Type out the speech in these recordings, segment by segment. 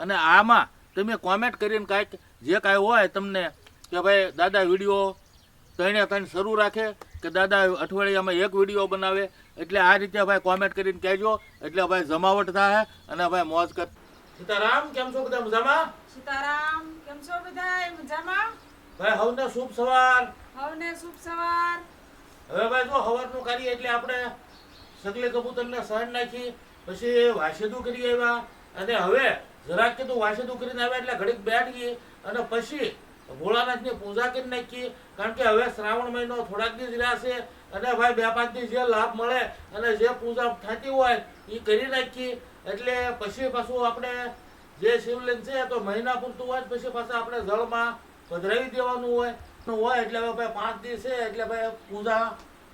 અને આમાં તમે કોમેન્ટ કરીને કાંઈક જે કાંઈ હોય તમને કે ભાઈ દાદા વીડિયો ત્રણે ત્રણ શરૂ રાખે કે દાદા અઠવાડિયામાં એક વીડિયો બનાવે. એટલે આ રીતે ભાઈ કોમેન્ટ કરીને કહેજો. એટલે ભાઈ જમાવટ થાય અને ભાઈ મોજ કર. સીતારામ કેમ છો બધા મજામાં? સીતારામ કેમ છો બધા મજામાં? ભાઈ હવને શુભ સવાર. હવને શુભ સવાર. હવે ભાઈ જો હવારનું કાર્ય એટલે આપણે સગલે કબૂતરને સહન નાખી પછી વાસેદું કરી આવ્યા. અને હવે જરાક કીધું વાસેદું કરીને આવ્યા એટલે ઘડીક બેઠી અને પછી ભોળાનાથની પૂજા કરી નાખીએ કારણ કે હવે શ્રાવણ મહિનો થોડાક દિવસ રહેશે અને ભાઈ બે પાંચ દિવસ જે લાભ મળે અને જે પૂજા થતી હોય એ કરી નાખીએ એટલે પછી પાછું આપણે જે શિવલિંગ છે તો મહિના પૂરતું હોય પછી પાછા આપણે જળમાં પધરાવી દેવાનું હોય. હોય એટલે હવે ભાઈ પાંચ દિવસ છે એટલે ભાઈ પૂજા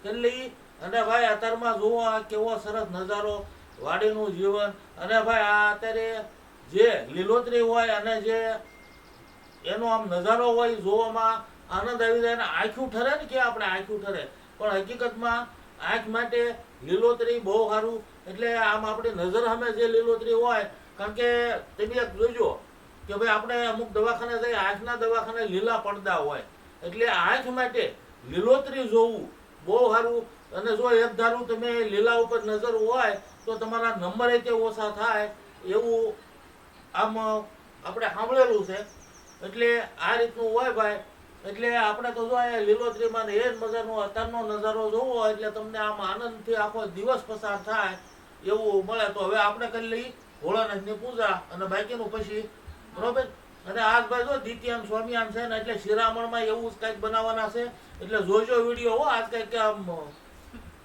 કરી લઈ. અને ભાઈ અત્યારમાં આ કેવો સરસ નજારો વાડીનું જીવન. અને ભાઈ આ અત્યારે જે લીલોતરી હોય અને જે એનો આમ નજારો હોય જોવામાં આનંદ આવી જાય અને આંખ્યું ઠરે ને કે આપણે આંખ્યું ઠરે. પણ હકીકતમાં આંખ માટે લીલોતરી બહુ સારું. એટલે આમ આપણી નજર સામે જે લીલોતરી હોય, કારણ કે તબિયત જોજો કે ભાઈ આપણે અમુક દવાખાને જઈએ, આંખના દવાખાને લીલા પડદા હોય. એટલે આંખ માટે લીલોતરી જોવું બહુ સારું. અને જો એક ધારું તમે લીલા ઉપર નજર હોય, તો તમારા નંબર તે ઓછા થાય એવું આમ આપણે સાંભળેલું છે. એટલે આ રીતનું હોય ભાઈ. એટલે આપણે તો જો અહીંયા લીલોતરીમાં એ જ મજાનો અત્યારનો નજારો જોવો એટલે તમને આમ આનંદથી આખો દિવસ પસાર થાય એવું મળે. તો હવે આપણે કરી લઈ ભોળાનાથની પૂજા અને બાકીનું પછી, બરોબર? અને આજ ભાઈ જો દ્વિતીયાન સ્વામિયાન છે ને એટલે શિરામણમાં એવું જ કંઈક બનાવવાના છે. એટલે જોજો વીડિયો હો, આજ કંઈક આમ,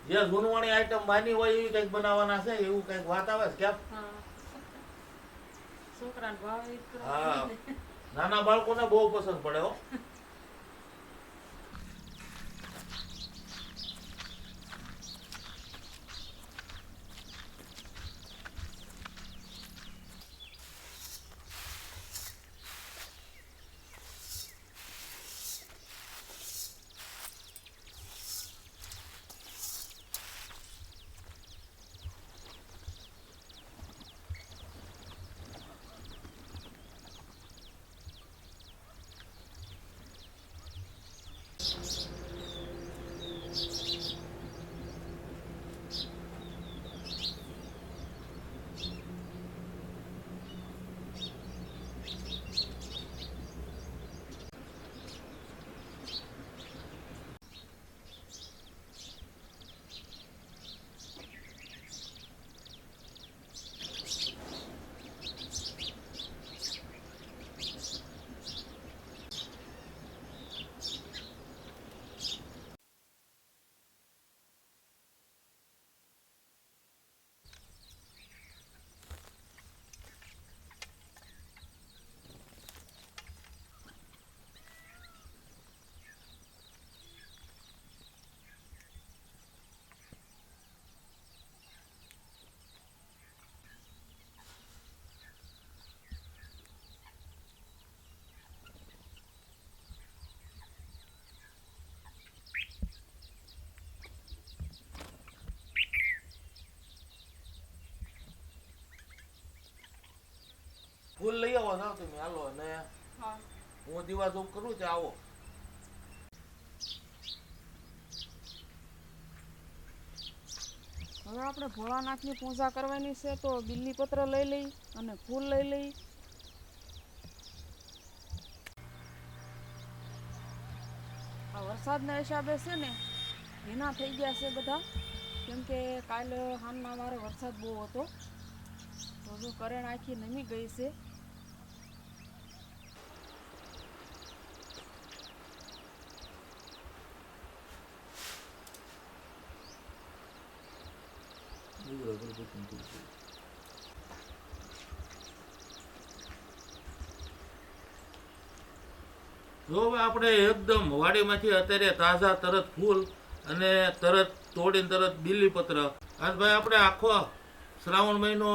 જે જૂનવાણી આઈટમ માની હોય એવી કંઈક બનાવવાના છે, એવું કંઈક વાત આવે છે હા. છોકરાને ભાવે નાના બાળકોને બહુ પસંદ પડે હો. ફૂલ લઈ આવો જાઓ તમે હાલો અને હું. દીવા ધૂપ કરું ત્યાં આવો. હવે આપણે ભોળાનાથની પૂજા કરવાની છે તો બિલ્લી પત્ર લઈ લઈ અને ફૂલ લઈ લઈ. આ વરસાદના હિસાબે છે ને ભીના થઈ ગયા છે બધા. કેમ કે કાલે હાલના મારે વરસાદ બહુ હતો. તો જો કરેણ આખી નમી ગઈ છે. જો આપણે એકદમ વાડીમાંથી અત્યારે તાજા તરત ફૂલ અને તરત તોડીને તરત બીલીપત્ર. આજ ભાઈ આપણે આખો શ્રાવણ મહિનો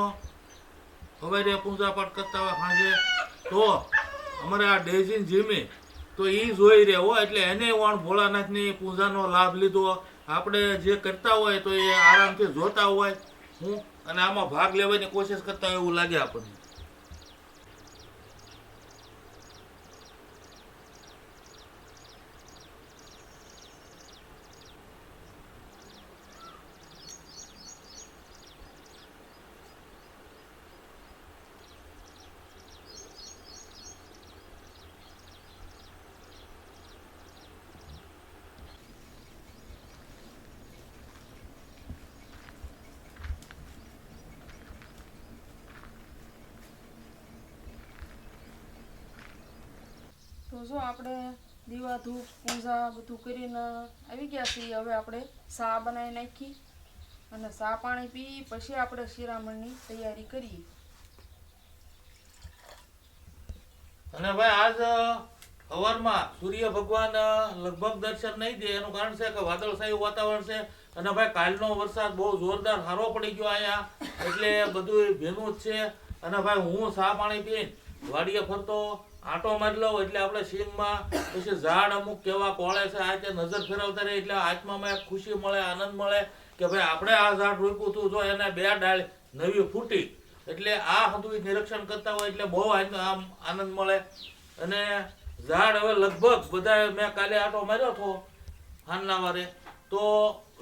સવારે પૂજા પાઠ કરતા હોય સાંજે, તો અમારે આ ડેઝીન જીમી, તો એ જોઈ રહ્યો હોય એટલે એને વણ ભોળાનાથની પૂજાનો લાભ લીધો. આપણે જે કરતા હોય તો એ આરામથી જોતા હોય. હું? અને આમાં ભાગ લેવાની કોશિશ કરતા હોય એવું લાગે આપણને જો આપણે દીવા, ધૂપ, પૂજા બધું કરીને આવી ગયા છીએ. હવે આપણે ચા બનાવી નાખી અને ચા પાણી પી, પછી આપણે શિરામણની તૈયારી કરીએ. અને ભાઈ, આજ સવારમાં સૂર્ય ભગવાન લગભગ દર્શન નહીં દે, એનું કારણ છે કે વાદળછાયું વાતાવરણ છે. અને ભાઈ, કાલનો વરસાદ બહુ જોરદાર સારો પડી ગયો અહીંયા, એટલે બધું ભેનું જ છે. અને ભાઈ, હું સા પાણી પીને વાડીએ ફરતો આંટો મારી લઉં એટલે આપણે સિંગમાં પછી ઝાડ અમુક કેવા કોળે છે, આ તે નજર ફેરવતા રહે એટલે આત્મામાં ખુશી મળે, આનંદ મળે કે ભાઈ આપણે આ ઝાડ રોપ્યું હતું જો એને બે ડાળ નવી ફૂટી. એટલે આ બધું નિરીક્ષણ કરતા હોય એટલે બહુ આમ આનંદ મળે. અને ઝાડ હવે લગભગ બધા મેં કાલે આટો માર્યો હતો હાલના વારે, તો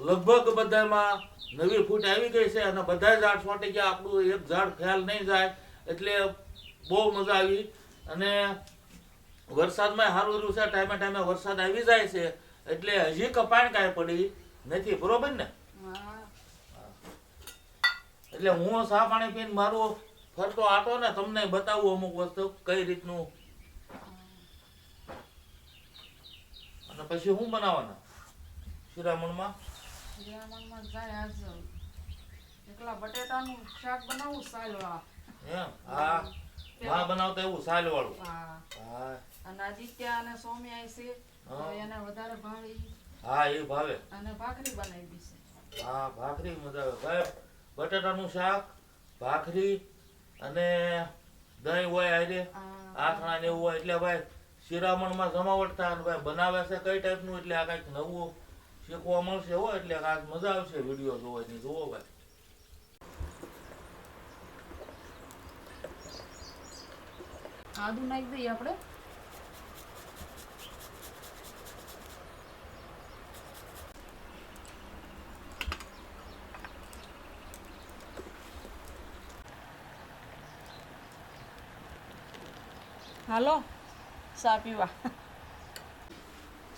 લગભગ બધામાં નવી ફૂટ આવી ગઈ છે અને બધા ઝાડ છોટી ગયા. આપણું એક ઝાડ ખ્યાલ નહીં જાય, એટલે બહુ મજા આવી. અને વરસાદમાં સારું રહ્યું છે ટાઈમે ટાઈમે વરસાદ આવી જાય છે એટલે હજી કપાણ કાંઈ પડી નથી બરોબર ને? એટલે હું સા પાણી પીને મારું ફરતો આટો ને તમને બતાવું અમુક વસ્તુ કઈ રીતનું. અને પછી હું બનાવવાના? શિરામણમાં? શિરામણમાં જાય આજ એકલા બટેટાનું શાક બનાવું સાલવા એમ? હા. માં બનાવતા એવું સાલ વાળું હા. હા. અને આદિત્ય અને સૌમ્ય છે તો હા. એને વધારે ભાવે હા એ ભાવે. અને ભાખરી બનાવી છે. હા ભાખરી મજા આવે. ભાઈ બટાટાનું શાક ભાખરી અને દહીં હોય હારે આ આથણા ને એવું હોય. એટલે ભાઈ શિરામણમાં જમાવટ થાય અને ભાઈ બનાવે છે કઈ ટાઈપનું એટલે આ કંઈક નવું શીખવા મળશે હોય એટલે આ મજા આવશે વીડિયો જોવાની. જોવો ભાઈ. આદુ નાખી દઈએ આપણે. હાલો, ચા પીવા.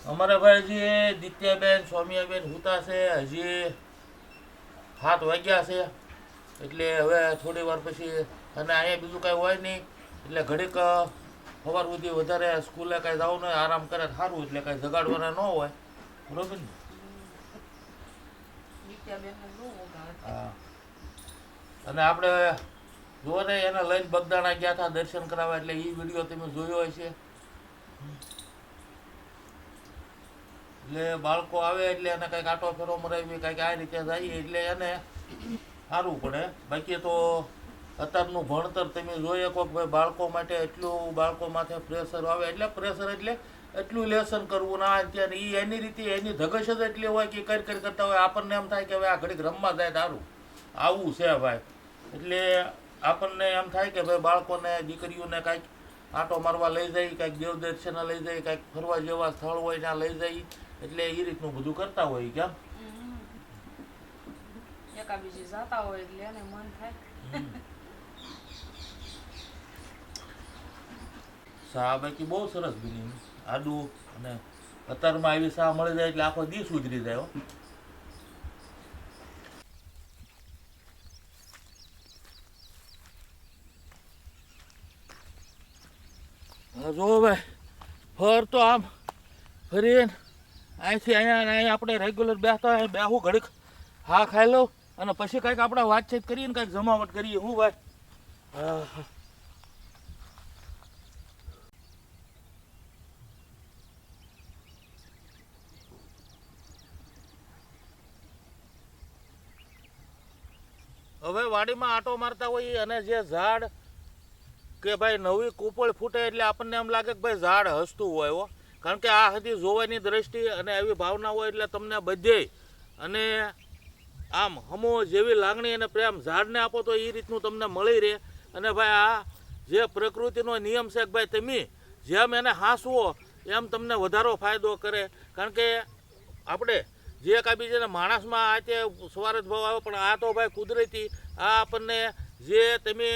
અમારે ભાઈ હજી દિત્યાબેન સ્વામિયાબેન હુતા છે, હજી સાત વાગ્યા છે. એટલે હવે થોડી વાર પછી, અને અહીંયા બીજું કાંઈ હોય નહીં. એટલે ઘડીક સવાર સુધી વધારે સ્કૂલે કાંઈ જવું નહીં, આરામ કરે સારું, એટલે કાંઈ જગાડવાના ન હોય. બરોબર ને? અને આપણે જુઓ ને, એને લઈને બગદાણા ગયા હતા, દર્શન કરાવવા, એટલે એ વીડિયો તમે જોયો હશે. એટલે બાળકો આવે એટલે એને કંઈક આટો ફેરો મરાવી, કંઈક આ રીતે જઈએ એટલે એને સારું પડે. બાકી તો અત્યારનું ભણતર તમે જોઈએ કે ભાઈ બાળકો માટે એટલું બાળકો માથે પ્રેશર આવે. એટલે પ્રેશર એટલે એટલું લેસન કરવું ના ત્યાં એ એની રીતે એની ધગશ જ એટલી હોય કે કરી કરી કરતા હોય. આપણને એમ થાય કે હવે આ ઘડીક રમવા જાય તારું. આવું છે ભાઈ. એટલે આપણને એમ થાય કે ભાઈ બાળકોને દીકરીઓને કાંઈક આંટો મારવા લઈ જાય કાંઈક દેવ દર્શને લઈ જાય કાંઈક ફરવા જેવા સ્થળ હોય ત્યાં લઈ જાય. એટલે એ રીતનું બધું કરતા હોય કેમ એકાબીજી જતા હોય એટલે એને મન થાય. શા બાકી બહુ સરસ બની આદુ અને અત્યારમાં આવી શા મળી જાય એટલે આખો દિવસ ઉજરી જાય જો ભાઈ, ફર તો આમ ફરીને અહીંથી અહીંયા ને અહીંયા આપણે રેગ્યુલર બેસતા હોય, બેહું ઘડીક, હા ખાઈ લઉં અને પછી કંઈક આપણે વાતચીત કરીએ ને કાંઈક જમાવટ કરીએ. હું ભાઈ હા. હવે વાડીમાં આટો મારતા હોઈએ અને જે ઝાડ કે ભાઈ નવી કૂપળ ફૂટે એટલે આપણને એમ લાગે કે ભાઈ ઝાડ હસતું હોય હો. કારણ કે આ હજી જોવાની દ્રષ્ટિ અને એવી ભાવના હોય એટલે તમને બધે અને આમ હમો જેવી લાગણી અને પ્રેમ ઝાડને આપો તો એ રીતનું તમને મળી રહે. અને ભાઈ આ જે પ્રકૃતિનો નિયમ છે કે ભાઈ તમે જેમ એને હાંસવો એમ તમને વધારો ફાયદો કરે. કારણ કે આપણે જે કાંઈ બીજાને માણસમાં આ તે સ્વાર્થ ભાવ આવે, પણ આ તો ભાઈ કુદરતી, આ આપણને જે તમે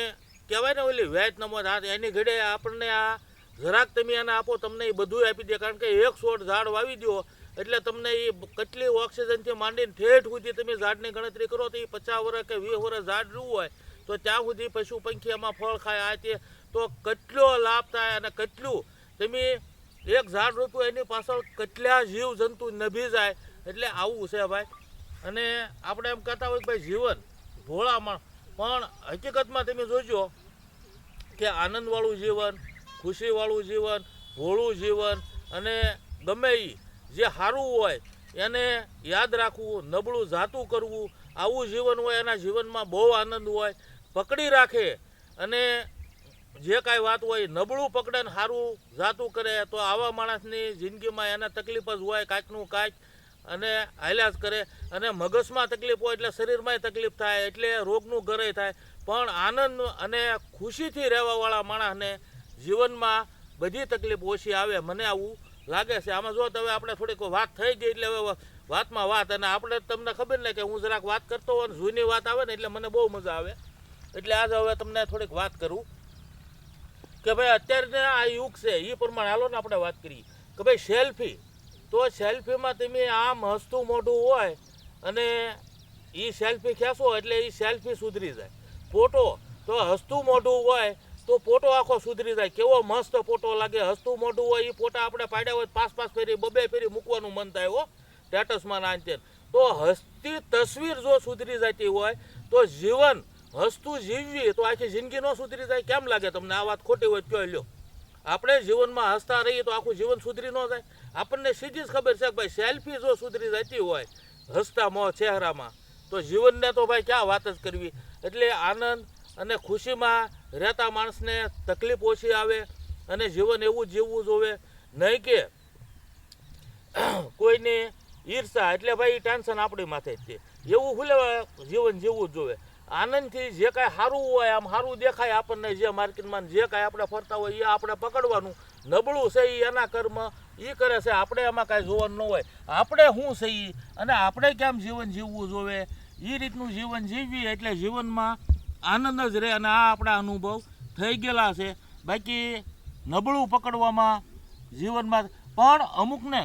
કહેવાય ને ઓલી વેચ નંબર હાથ એની ઘડે આપણને આ જરાક તમે એને આપો, તમને એ બધું આપી દે, કારણ કે એક છોડ ઝાડ વાવી દો, એટલે તમને એ કેટલી ઓક્સિજનથી માંડીને ઠેઠ સુધી તમે ઝાડની ગણતરી કરો, તો એ પચાસ વર્ષ કે વીસ વર્ષ ઝાડ રહ્યું હોય, તો ત્યાં સુધી પશુ પંખી એમાં ફળ ખાય, આ તે, તો કેટલો લાભ થાય અને કેટલું? તમે એક ઝાડ રોપ્યું એની પાછળ કેટલા જીવ જંતુ નભી જાય એટલે આવું છે ભાઈ. અને આપણે એમ કહેતા હોય ભાઈ જીવન ભોળામણ. પણ હકીકતમાં તમે જોજો કે આનંદવાળું જીવન, ખુશીવાળું જીવન, ભોળું જીવન અને ગમે એ જે સારું હોય એને યાદ રાખવું, નબળું જાતું કરવું. આવું જીવન હોય, એના જીવનમાં બહુ આનંદ હોય. પકડી રાખે અને જે કાંઈ વાત હોય, નબળું પકડે ને સારું જાતું કરે, તો આવા માણસની જિંદગીમાં એને તકલીફ જ હોય, કાંઈકનું કાંઈક અને હાલ્યા જ કરે. અને મગજમાં તકલીફ હોય એટલે શરીરમાં તકલીફ થાય, એટલે રોગનું ગરય થાય. પણ આનંદ અને ખુશીથી રહેવાવાળા માણસને જીવનમાં બધી તકલીફ ઓછી આવે મને આવું લાગે છે. આમાં જો હવે આપણે થોડીક વાત થઈ ગઈ એટલે હવે વાતમાં વાત અને આપણે તમને ખબર ને કે હું જરાક વાત કરતો હોઉં જૂની વાત આવે ને એટલે મને બહુ મજા આવે. એટલે આજે હવે તમને થોડીક વાત કરું. કે ભાઈ અત્યારે આ યુગ છે એ પ્રમાણે હાલો ને આપણે વાત કરીએ. કે ભાઈ સેલ્ફી તો સેલ્ફીમાં તમે આમ હસતું મોઢું હોય અને એ સેલ્ફી ખેંચો એટલે એ સેલ્ફી સુધરી જાય. ફોટો તો હસતું મોઢું હોય તો ફોટો આખો સુધરી જાય. કેવો મસ્ત ફોટો લાગે. હસતું મોઢું હોય એ ફોટા આપણે પાડ્યા હોય પાસ પાસ ફેરી, બબે ફેરી મૂકવાનું મન થાય હો. સ્ટેટસમાં નાંચે તો હસતી તસવીર જો સુધરી જતી હોય તો જીવન હસતું જીવવી, તો આખી જિંદગી ન સુધરી જાય. કેમ લાગે તમને? આ વાત ખોટી હોય કયો લ્યો. આપણે જીવનમાં હસતા રહીએ તો આખું જીવન સુધરી ન જાય. આપણને સીધી જ ખબર છે કે ભાઈ સેલ્ફી જો સુધરી જતી હોય હસતા મોં ચહેરામાં, તો જીવનને તો ભાઈ ક્યાં વાત જ કરવી? એટલે આનંદ અને ખુશીમાં રહેતા માણસને તકલીફ ઓછી આવે અને જીવન એવું જીવવું જોવે. નહીં કે કોઈની ઈર્ષા, એટલે ભાઈ ટેન્શન આપણી માથે જ છે. એવું ભૂલે જીવન જીવવું જ જોવે. આનંદથી જે કાંઈ સારું હોય, આમ સારું દેખાય આપણને, જે માર્કેટમાં જે કાંઈ આપણે ફરતા હોય એ આપણે પકડવાનું. નબળું છે એ એના કર્મ એ કરે છે. આપણે એમાં કાંઈ જોવાનું ન હોય. આપણે શું છે એ અને આપણે કેમ જીવન જીવવું જોવે? એ રીતનું જીવન જીવીએ એટલે જીવનમાં આનંદ જ રહે અને આ આપણા અનુભવ થઈ ગયેલા છે. બાકી નબળું પકડવામાં જીવનમાં પણ અમુકને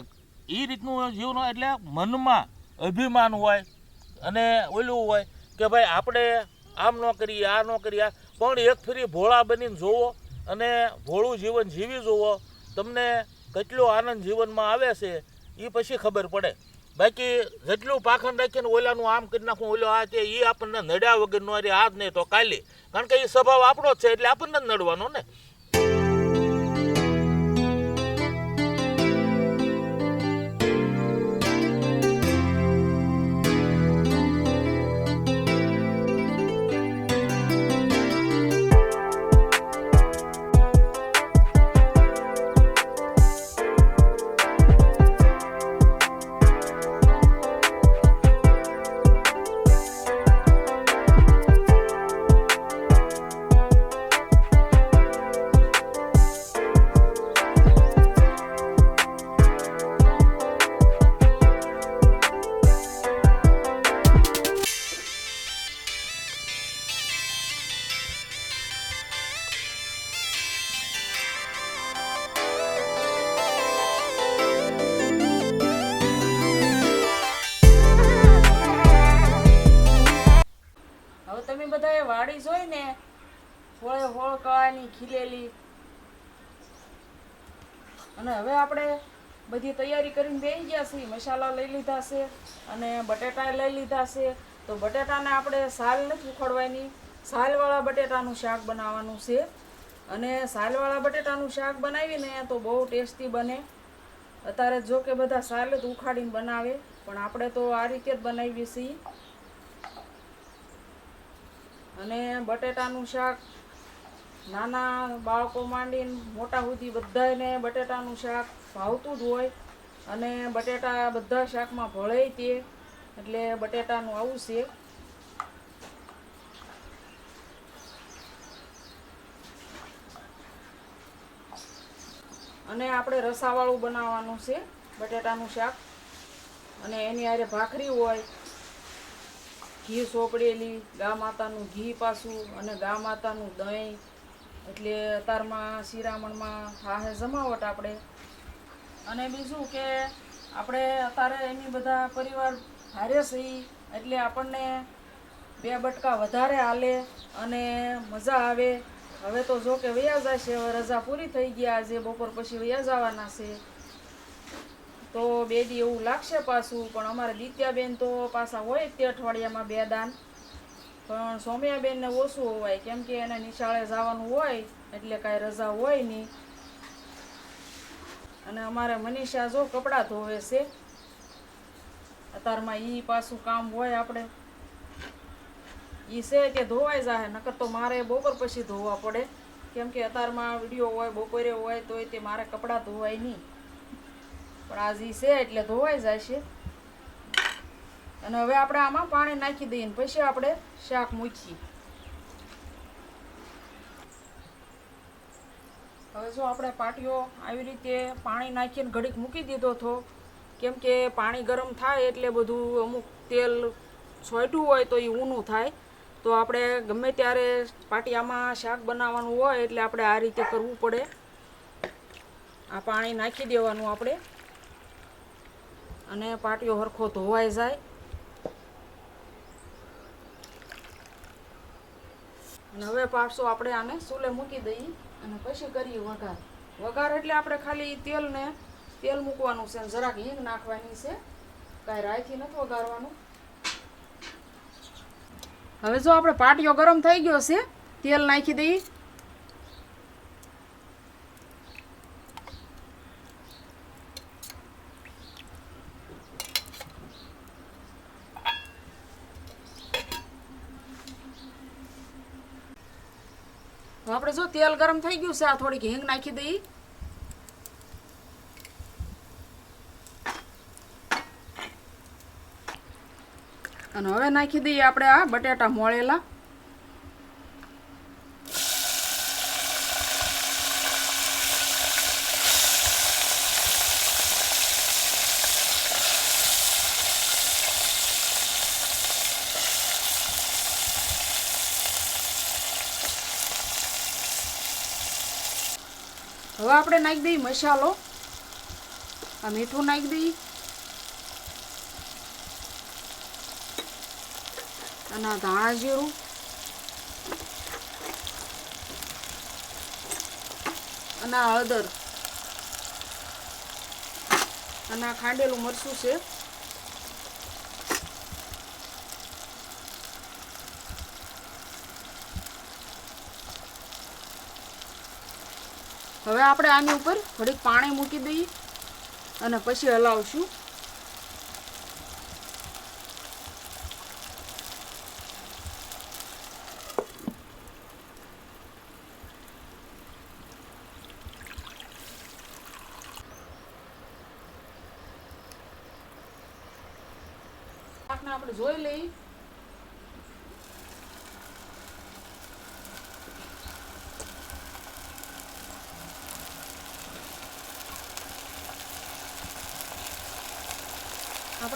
એ રીતનું જીવન એટલે મનમાં અભિમાન હોય અને ઓલું હોય કે ભાઈ આપણે આમ ન કરીએ, આ ન કરીએ પણ એક ફેરી ભોળા બનીને જોવો અને ભોળું જીવન જીવી જુઓ, તમને કેટલો આનંદ જીવનમાં આવે છે એ પછી ખબર પડે. બાકી જેટલું પાખંડ રાખીને ઓલાનું આમ કરી નાખું, ઓલો આ તે એ આપણને નડ્યા વગરનો અરે જ નહીં તો કાલે. કારણ કે એ સ્વભાવ આપણો જ છે, એટલે આપણને જ નડવાનો ને. વાડી જોઈ ને, હોળે હોળ કળાની ખીલેલી. અને હવે આપણે બધી તૈયારી કરીને બેસી ગયા છીએ. મસાલા લઈ લીધા છે અને બટેટા લઈ લીધા છે. તો બટેટાને આપણે સાલ નથી ઉખડવાની. સાલવાળા બટેટાનું શાક બનાવવાનું છે. અને સાલવાળા બટેટાનું શાક બનાવીને તો બહુ ટેસ્ટી બને. અત્યારે જો કે બધા સાલ જ ઉખાડીને બનાવે, પણ આપણે તો આ રીતે જ બનાવીએ છીએ. અને બટેટાનું શાક નાના બાળકો માંડીને મોટા સુધી બધાને બટેટાનું શાક ભાવતું જ હોય. અને બટેટા બધા શાકમાં ભળે તે, એટલે બટેટાનું આવું છે. અને આપણે રસાવાળું બનાવવાનું છે, બટેટાનું શાક. અને એની આરે ભાખરી હોય ઘી સોપડેલી, ગા માતાનું ઘી પાછું અને ગા માતાનું દહીં. એટલે અતારમાં શિરામણમાં હાહે જમાવટ આપણે. અને બીજું કે આપણે અત્યારે એની બધા પરિવાર હારે સહી એટલે આપણને બે બટકા વધારે હાલે અને મજા આવે. હવે તો જો કે વયા જશે, હવે રજા પૂરી થઈ ગયા આજે, બપોર પછી વયા જવાના છે. તો બે દી એવું લાગશે પાછું, પણ અમારે દિત્યાબેન તો પાછા હોય તે અઠવાડિયામાં બે દાન. પણ સૌમ્યાબેનને ઓછું હોવાય કેમ કે એને નિશાળે જવાનું હોય, એટલે કાંઈ રજા હોય નહીં. અને અમારે મનીષા જો કપડાં ધોવે છે, અત્યારમાં એ પાછું કામ હોય આપણે. એ છે કે ધોવાઈ જાય નકર તો મારે બપોર પછી ધોવા પડે. કેમ કે અત્યારમાં વીડિયો હોય, બપોરે હોય, તોય તે મારે કપડાં ધોવાય નહીં. પણ આજ ઈ છે એટલે ધોવાઈ છે અને હવે આપણે આમાં પાણી નાખી દઈએ પછી આપણે શાક મૂકીએ. હવે જો આપણે પાટીઓ આવી રીતે પાણી નાખીને ઘડીક મૂકી દીધો હતો કેમ કે પાણી ગરમ થાય એટલે બધું અમુક તેલ છોટ્યું હોય તો એ ઊનું થાય. તો આપણે ગમે ત્યારે પાટિયામાં શાક બનાવવાનું હોય એટલે આપણે આ રીતે કરવું પડે. આ પાણી નાખી દેવાનું આપણે. અને પાટિયો હરખો ધોવાઈ જાય. અને હવે પાછો આપણે આને સૂલે મૂકી દઈએ અને પછી કરીએ વઘાર. વઘાર એટલે આપણે ખાલી તેલને, તેલ મૂકવાનું છે અને જરાક હિંગ નાખવાની છે. કાંઈ રાયથી નથી વઘારવાનું. હવે જો આપણે પાટિયો ગરમ થઈ ગયો છે, તેલ નાખી દઈએ હવે આપણે જો તેલ ગરમ થઈ ગયું છે, આ થોડીક હિંગ નાખી દઈ. અને હવે નાખી દઈએ આપણે આ બટેટા મોળેલા. હવે આપણે નાખી દઈએ મસાલો. આ મીઠું નાખી દઈએ. અને આ ધાણા જીરું. અને આ હળદર. અને આ ખાંડેલું મરચું છે. હવે આપણે આની ઉપર થોડીક પાણી મૂકી દઈએ અને પછી હલાવશું શાકને આપણે જોઈ લઈએ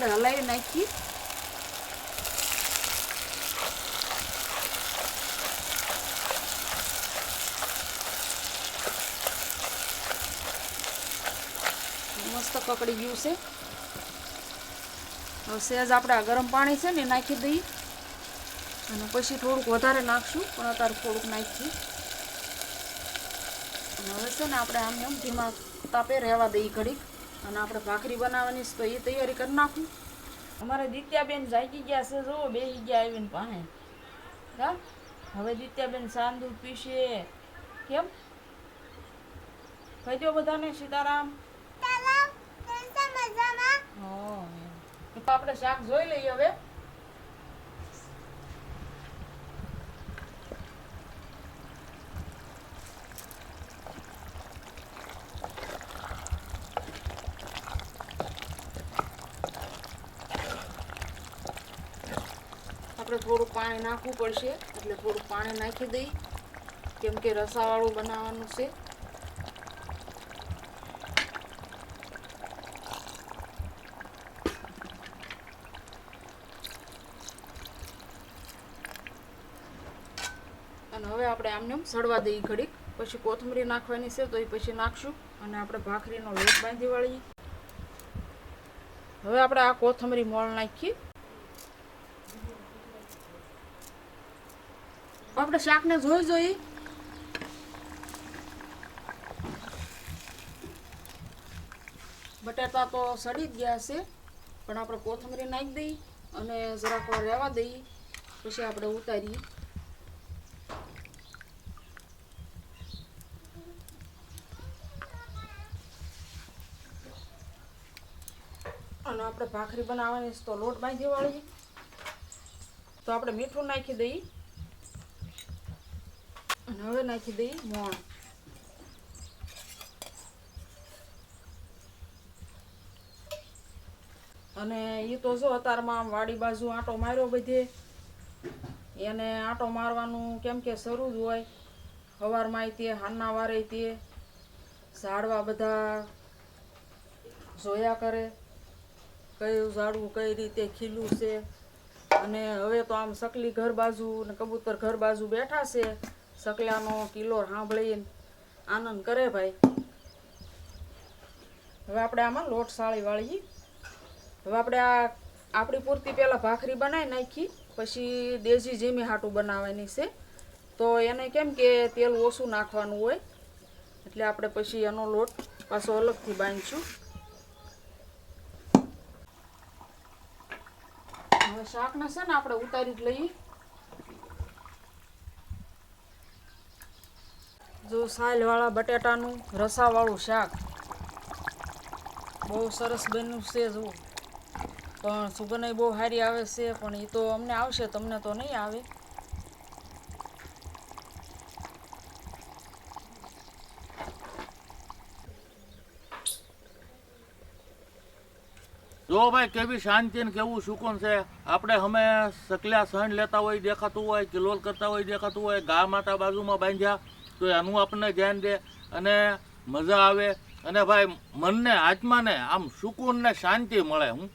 આપણે હલાવી નાખીએ. મસ્ત કકડી ગયું છે. હવે સહેજ આપણે આ ગરમ પાણી છે ને નાખી દઈએ. અને પછી થોડુંક વધારે નાખશું, પણ અત્યારે થોડુંક નાખીએ. હવે છે ને આપણે આમ એમ ધીમા તાપે રહેવા દઈએ ઘડીક. અને આપણે ભાખરી બનાવવાની છે તો એ તૈયારી કરી નાખું. અમારે દિત્યાબેન જાગી ગયા છે જો બે ગયા આવીને પાસે હા? હવે દિત્યાબેન સાંદુ પીશે. કેમ? કહી દો બધાને સીતારામ. આપણે શાક જોઈ લઈએ હવે આપણે થોડું પાણી નાખવું પડશે, એટલે થોડું પાણી નાખી દઈ, કેમ કે રસાવાળું બનાવવાનું છે. અને હવે આપણે આમને આમ સડવા દઈએ ઘડીક. પછી કોથમરી નાખવાની છે, તો એ પછી નાખશું. અને આપણે ભાખરીનો લોટ બાંધી વાળીએ. હવે આપણે આ કોથમરી મોળ નાખીએ આપણે શાકને જોઈ જોઈ. બટાટા તો સડી ગયા છે, પણ આપણે કોથમરી નાખી દઈ અને જરાક રહેવા દઈ. પછી આપણે ઉતારી અને આપણે ભાખરી બનાવવાની તો લોટ બાંધી વાળી તો આપણે મીઠું નાખી દઈએ. હવે નાખી દઈએ મોણ. અને એ તો જો અત્યારમાં વાડી બાજુ આંટો માર્યો બધે, એને આંટો મારવાનું કેમ કે શરૂ જ હોય. સવારમાં તે હાનના વારે તે, ઝાડવા બધા જોયા કરે, કયું ઝાડવું કઈ રીતે ખીલું છે. અને હવે તો આમ સકલી ઘર બાજુ ને કબૂતર ઘર બાજુ બેઠા છે. સકલાનો કિલ્લો સાંભળીને આનંદ કરે ભાઈ. હવે આપણે આમાં લોટ સાળી વાળીએ. હવે આપણે આ આપણી પૂરતી પહેલાં ભાખરી બનાવી નાખી, પછી દેશી જીમી હાટું બનાવવાની છે. તો એને કેમ કે તેલ ઓછું નાખવાનું હોય, એટલે આપણે પછી એનો લોટ પાછો અલગથી બાંધીશું. હવે શાકને છે ને આપણે ઉતારી જ લઈએ. જો સાલવાળા બટેટાનું રસાવાળું શાક. બહુ સરસ બન્યું છે જો પણ સુગંધ બહુ સારી આવે છે, પણ એ તો અમને આવશે, તમને તો નહીં આવે. જો ભાઈ, કેવી શાંતિ ને કેવું સુકૂન છે. આપણે અમે સકલ્યા સહન લેતા હોય દેખાતું હોય કિલોલ કરતા હોય દેખાતું હોય, ગા માતા બાજુમાં બાંધ્યા. તો એનું આપણને ધ્યાન દે અને મજા આવે અને ભાઈ મનને, આત્માને આમ સુકૂન ને શાંતિ મળે હું.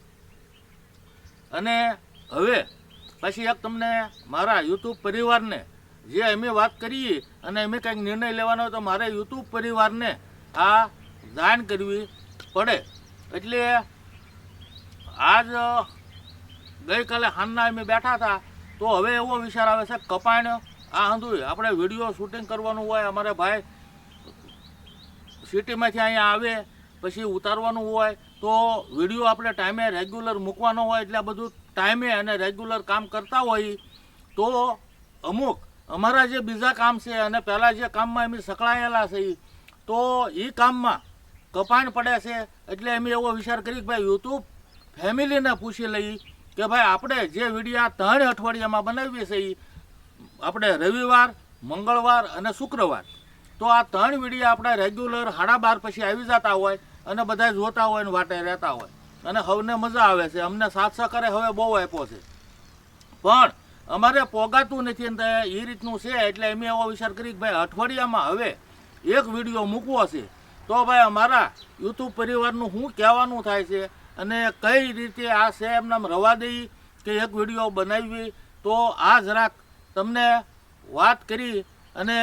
અને હવે પછી એક તમને મારા યુટ્યુબ પરિવારને, જે અમે વાત કરીએ અને અમે કંઈક નિર્ણય લેવાનો તો મારે યુટ્યુબ પરિવારને આ જાણ કરવી પડે. એટલે આજ ગઈકાલે હાનના અમે બેઠા હતા, તો હવે એવો વિચાર આવે છે, કપાણ આ હંધુય આપણે વીડિયો શૂટિંગ કરવાનું હોય, અમારે ભાઈ સિટીમાંથી અહીંયા આવે, પછી ઉતારવાનું હોય, તો વીડિયો આપણે ટાઈમે રેગ્યુલર મૂકવાનો હોય, એટલે આ બધું ટાઈમે અને રેગ્યુલર કામ કરતા હોય, તો અમુક અમારા જે બીજા કામ છે અને પહેલાં જે કામમાં એમ સકળાયેલા છે એ તો એ કામમાં કપાણ પડે છે, એટલે એમ એવો વિચાર કરી કે ભાઈ યુટ્યુબ ફેમિલીને પૂછી લઈ કે ભાઈ આપણે જે વિડીયા ત્રણ અઠવાડિયામાં બનાવીએ છીએ આપણે રવિવાર, મંગળવાર અને શુક્રવાર. તો આ ત્રણ વિડીયા આપણે રેગ્યુલર સાડા બાર પછી આવી જતા હોય અને બધા જોતા હોય ને વાટે રહેતા હોય. અને હવને મજા આવે છે. અમને સાથ સહકારે હવે બહુ આપ્યો છે. પણ અમારે પોગાતું નથી ને એ રીતનું છે એટલે એમ એવો વિચાર કરી કે ભાઈ અઠવાડિયામાં હવે એક વીડિયો મૂકવો છે. તો ભાઈ અમારા યુટ્યુબ પરિવારનું શું કહેવાનું થાય છે અને કઈ રીતે આ એમને રવા દઈ કે એક વીડિયો બનાવી, તો આ જરાક તમને વાત કરી અને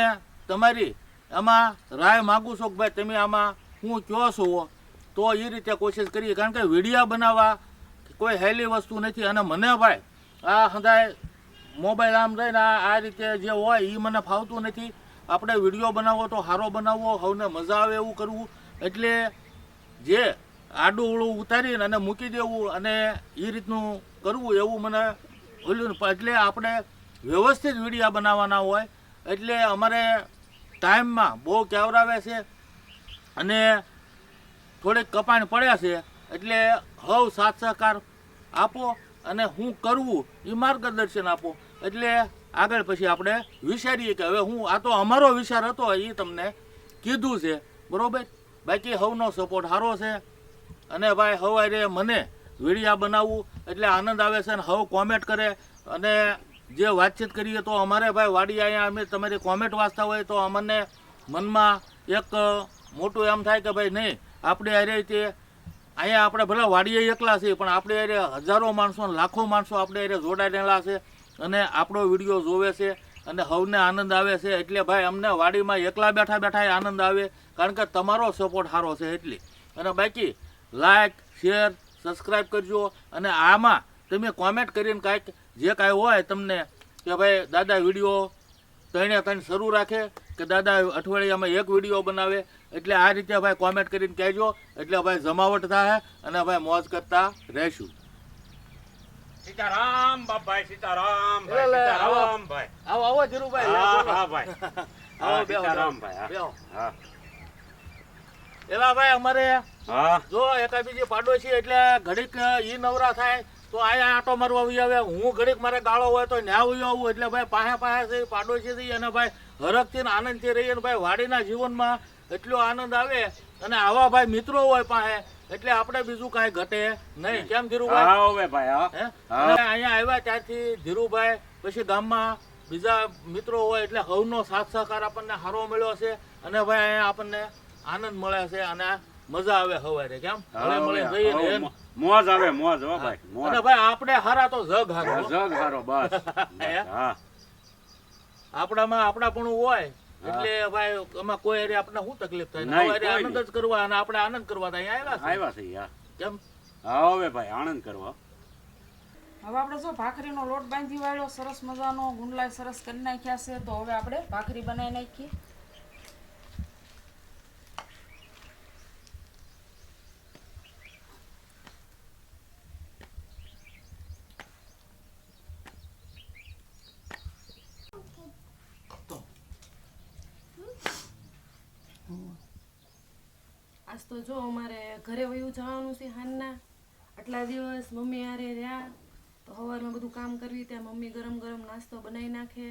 તમારી આમાં રાય માગું છું કે ભાઈ તમે આમાં હું કયો છો? તો એ રીતે કોશિશ કરીએ. કારણ કે વિડીયા બનાવવા કોઈ હેલી વસ્તુ નથી. અને મને ભાઈ આ હંધાય મોબાઈલ આમ રહીને આ રીતે જે હોય એ મને ફાવતું નથી. આપણે વીડિયો બનાવવો તો સારો બનાવવો સૌને મજા આવે એવું કરવું. એટલે જે આડું ઉડું ઉતારીને અને મૂકી દેવું અને એ રીતનું કરવું એવું મને ઓલું. એટલે આપણે વ્યવસ્થિત વિડીયા બનાવવાના હોય, એટલે અમારે ટાઈમમાં બહુ કેવરાવે છે અને થોડીક કપાણ પડ્યા છે, એટલે હવ સાથ સહકાર આપો અને હું કરવું એ માર્ગદર્શન આપો. એટલે આગળ પછી આપણે વિચારીએ કે હવે હું, આ તો અમારો વિચાર હતો એ તમને કીધું છે. બરાબર? બાકી હવનો સપોર્ટ સારો છે. અને ભાઈ, હવારે મને વિડીયા બનાવવું, એટલે આનંદ આવે છે અને હવ કોમેન્ટ કરે અને જે વાતચીત કરીએ તો અમારે ભાઈ વાડી અહીંયા અમે તમારી કોમેન્ટ વાંચતા હોય તો અમને મનમાં એક મોટું એમ થાય કે ભાઈ નહીં, આપણે અરે તે અહીંયા આપણે ભલે વાડીએ એકલા છીએ, પણ આપણે અરે હજારો માણસો લાખો માણસો આપણે અરે જોડાયેલા છે અને આપણો વીડિયો જોવે છે અને હવને આનંદ આવે છે. એટલે ભાઈ અમને વાડીમાં એકલા બેઠા બેઠા આનંદ આવે, કારણ કે તમારો સપોર્ટ સારો છે એટલે. અને બાકી લાઈક શેર સબસ્ક્રાઈબ કરજો અને આમાં તમે કોમેન્ટ કરીને કાંઈક જે કાંઈ હોય તમને કે ભાઈ દાદા વીડિયો ત્રણે ત્રણ શરૂ રાખે કે દાદા અઠવાડિયામાં એક વીડિયો બનાવે એટલે આ રીતે ભાઈ કોમેન્ટ કરીને કહેજો. એટલે ભાઈ જમાવટ થાય અને ભાઈ મોજ કરતા રહેશું. સીતારામ બાપભાઈ સીતારામ ભાઈ આવો. સીતારામ ભાઈ. આવો આવો ધીરુભાઈ હા હા ભાઈ. આવો, સીતારામ ભાઈ. હા. એલા ભાઈ અમારે હા. જો એકા બીજી પાડોશી એટલે ઘડીક ઈ નવરા થાય તો આયા આટો મારવા આવી આવે હું ઘડીક મારે ગાળો હોય તો ન્યા આવી આવું. એટલે ભાઈ પાસે પાસે છે પાડોશી થઈ અને ભાઈ હરખથી આનંદથી રહીએ ભાઈ વાડીના જીવનમાં એટલો આનંદ આવે. અને આવા ભાઈ મિત્રો હોય પાસે એટલે આપણે બીજું કાંઈ ઘટે નહીં. કેમ ધીરુભાઈ? હવે ભાઈ હા. અહીંયા આવ્યા ત્યારથી ધીરુભાઈ પછી ગામમાં બીજા મિત્રો હોય એટલે હવનો સાથ સહકાર આપણને સારો મળ્યો છે અને ભાઈ અહીંયા આપણને આનંદ મળે છે અને મજા આવે હવારે કેમ હળે મળે જઈએ ને મોજ આવે મોજ હો ભાઈ મોજ. અને ભાઈ આપણે હારા તો જગ હારો જગ હારો બસ. હા? આપણામાં આપણાપણું હોય. એટલે ભાઈ આમાં કોઈ અરે આપણે શું તકલીફ થાય? હવારે આનંદ જ કરવા અને આપણે આનંદ કરવા તો અહીંયા આવ્યા આવ્યા છે યાર કેમ? હા હવે ભાઈ આનંદ કરવા. હવે આપણે જો ભાખરીનો લોટ બાંધી વાળ્યો સરસ મજાનો ગુંડલા સરસ કરી નાખ્યા છે તો હવે આપણે ભાખરી બનાવી નાખીએ. આજ તો જો અમારે ઘરે વયું જવાનું છે હાનના. આટલા દિવસ મમ્મી આરે રહ્યા તો સવારમાં બધું કામ કરવી ત્યાં મમ્મી ગરમ ગરમ નાસ્તો બનાવી નાખે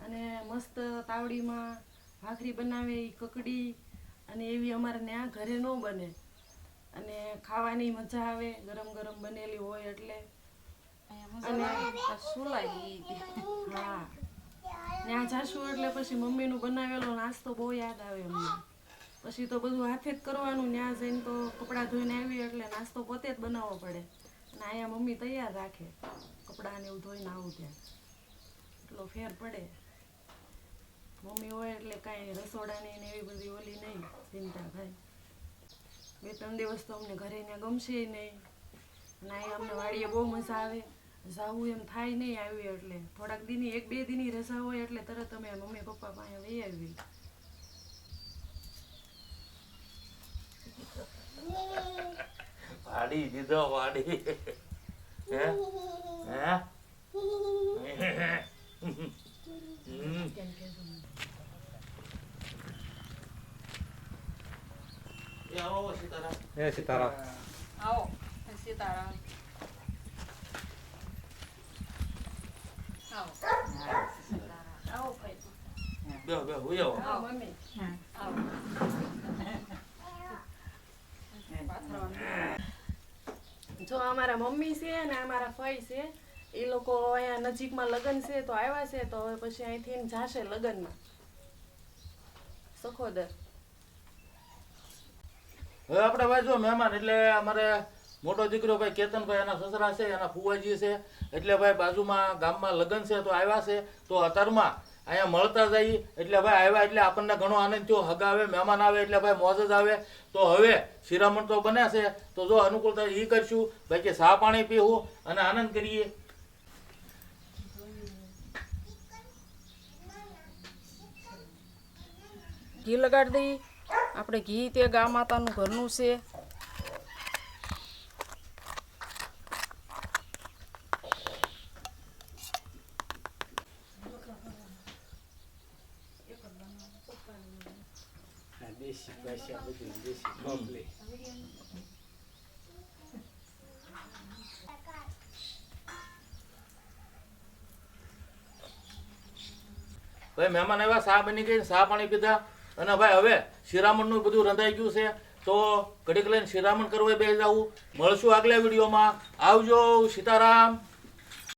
અને મસ્ત તાવડીમાં ભાખરી બનાવે એ કકડી અને એવી અમારે ત્યાં ઘરે ન બને. અને ખાવાની મજા આવે ગરમ ગરમ બનેલી હોય એટલે. અને શું લાગી હા. ત્યાં જાશું એટલે પછી મમ્મીનું બનાવેલો નાસ્તો બહુ યાદ આવે અમને. પછી તો બધું હાથે જ કરવાનું ત્યાં જઈને તો કપડાં ધોઈને આવી એટલે નાસ્તો પોતે જ બનાવવો પડે. અને અહીંયા મમ્મી તૈયાર રાખે, કપડાં ને એવું ધોઈને આવું ત્યાં. એટલો ફેર પડે. મમ્મી હોય એટલે કાંઈ રસોડાની ને એવી બધી ઓલી નહીં ચિંતા થાય બે ત્રણ દિવસ તો અમને ઘરે ત્યાં ગમશે નહીં. અને અહીંયા અમને વાડીએ બહુ મજા આવે. જાવું એમ થાય નહીં આવ્યું એટલે. થોડાક દીની, એક બે દીની રજા હોય એટલે તરત અમે મમ્મી પપ્પા પાસે વહી આવી વાડી દીધો વાડી. હે? હે? આવો આવો સીતારામ. એ સીતારામ. આવો સીતારામ. આવો. આવો ભાઈ. બેહો બેહો આવો. આવો મમ્મી. આવો. જો અમારા મમ્મી છે અને અમારા ફઈ છે, એ લોકો અહીંયા નજીકમાં લગ્ન છે તો આવ્યા છે, તો હવે પછી અહીંથી જાશે લગ્નમાં. સખોદર. હવે આપણે ભાઈ જો મહેમાન, એટલે અમારે મોટો દીકરો ભાઈ કેતનભાઈ, એના સસરા છે, એના ફુવાજી છે. એટલે ભાઈ બાજુમાં ગામમાં લગ્ન છે તો આવ્યા છે. તો અત્યારમાં અહીંયા મળતા જઈએ. એટલે ભાઈ આવ્યા એટલે આપણને ઘણો આનંદ થયો. હગા આવે, મહેમાન આવે, એટલે ભાઈ મોજ જ આવે. તો હવે શિરામણ તો બને છે. તો જો અનુકૂળતા એ કરશું. ભાઈ કે સા પાણી પીવું અને આનંદ કરીએ. ઘી લગાડી દઈ આપણે ઘી તે ગા માતાનું ઘરનું છે. ભાઈ, મહેમાન આવ્યા સાહ બની ગઈ સાહ પાણી પીધા. અને ભાઈ, હવે શિરામણનું બધું રંધાઈ ગયું છે. તો ઘડીક લઈને શિરામણ કરવા બે જવું મળશું આગલા વિડીયોમાં. આવજો, સીતારામ.